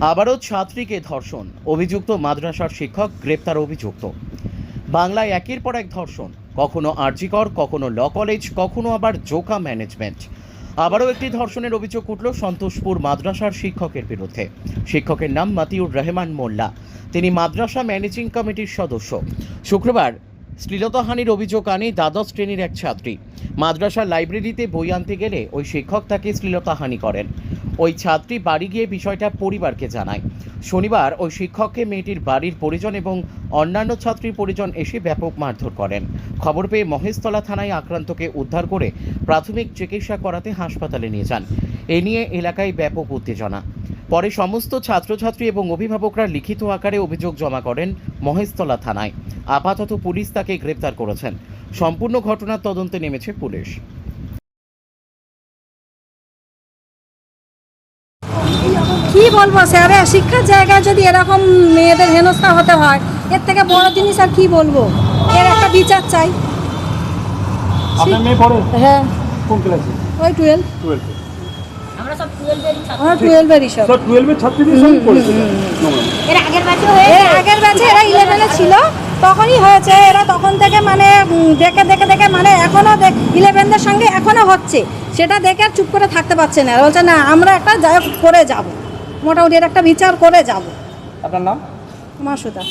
আবারও ছাত্রীকে ধর্ষণ। অভিযুক্ত মাদ্রাসার শিক্ষক গ্রেপ্তার অভিযুক্ত। বাংলায় একের পর এক ধর্ষণ। কখনো আরজিকর, কখনো ল কলেজ, কখনো আবার জোকা ম্যানেজমেন্ট। আবারও একটি ধর্ষণের অভিযোগ উঠল সন্তোষপুর মাদ্রাসার শিক্ষকের বিরুদ্ধে। শিক্ষকের নাম মাতিউর রহমান মোল্লা। তিনি মাদ্রাসা ম্যানেজিং কমিটির সদস্য। শুক্রবার শ্লীলতাহানির অভিযোগ আনে দ্বাদশ শ্রেণির এক ছাত্রী। মাদ্রাসা লাইব্রেরিতে বই আনতে গেলে ওই শিক্ষক তাকে শ্লীলতাহানি করেন। ওই ছাত্রী বাড়ি গিয়ে বিষয়টা পরিবারকে জানায়। শনিবার ওই শিক্ষককে মেয়েটির বাড়ির পরিজন এবং অন্যান্য ছাত্রীর পরিজন এসে ব্যাপক মারধর করেন। খবর পেয়ে মহেশতলা থানায় আক্রান্তকে উদ্ধার করে প্রাথমিক চিকিৎসা করাতে হাসপাতালে নিয়ে যান। এ নিয়ে এলাকায় ব্যাপক উত্তেজনা। পরে সমস্ত ছাত্রছাত্রী এবং অভিভাবকরা লিখিত আকারে অভিযোগ জমা করেন মহেশতলা থানায়। আপাতত পুলিশ তাকে গ্রেপ্তার করেছেন। সম্পূর্ণ ঘটনার তদন্তে নেমেছে পুলিশ। কি বলব স্যারে? শিক্ষার জায়গায় যদি এরকম মেয়েদের হেনস্থা হতে হয় এর থেকে বড় জিনিস আর কি বলব? এর একটা বিচার চাই। আপনার মেয়ে পড়ে? হ্যাঁ। কোন ক্লাসে ওই টুয়েলভ টুয়েলভে আমরা সব টুয়েলভেরই ছাত্র। আমার টুয়েলভেরই সব। সব টুয়েলভের ছাত্রীদের সঙ্গে পড়েছে। নোংরা। এর আগের এর আগের ব্যাচে এরা ইলেভেনে ছিল। তখনই হয়েছে এরা তখন থেকে মানে দেখে দেখে দেখে মানে এখনও ইলেভেনদের সঙ্গে এখনও হচ্ছে। সেটা দেখে আর চুপ করে থাকতে পারছে না। বলছে না আমরা একটা করে যাব। মোটামুটি এর একটা বিচার করে যাব। আপনার নাম? মাসুদা।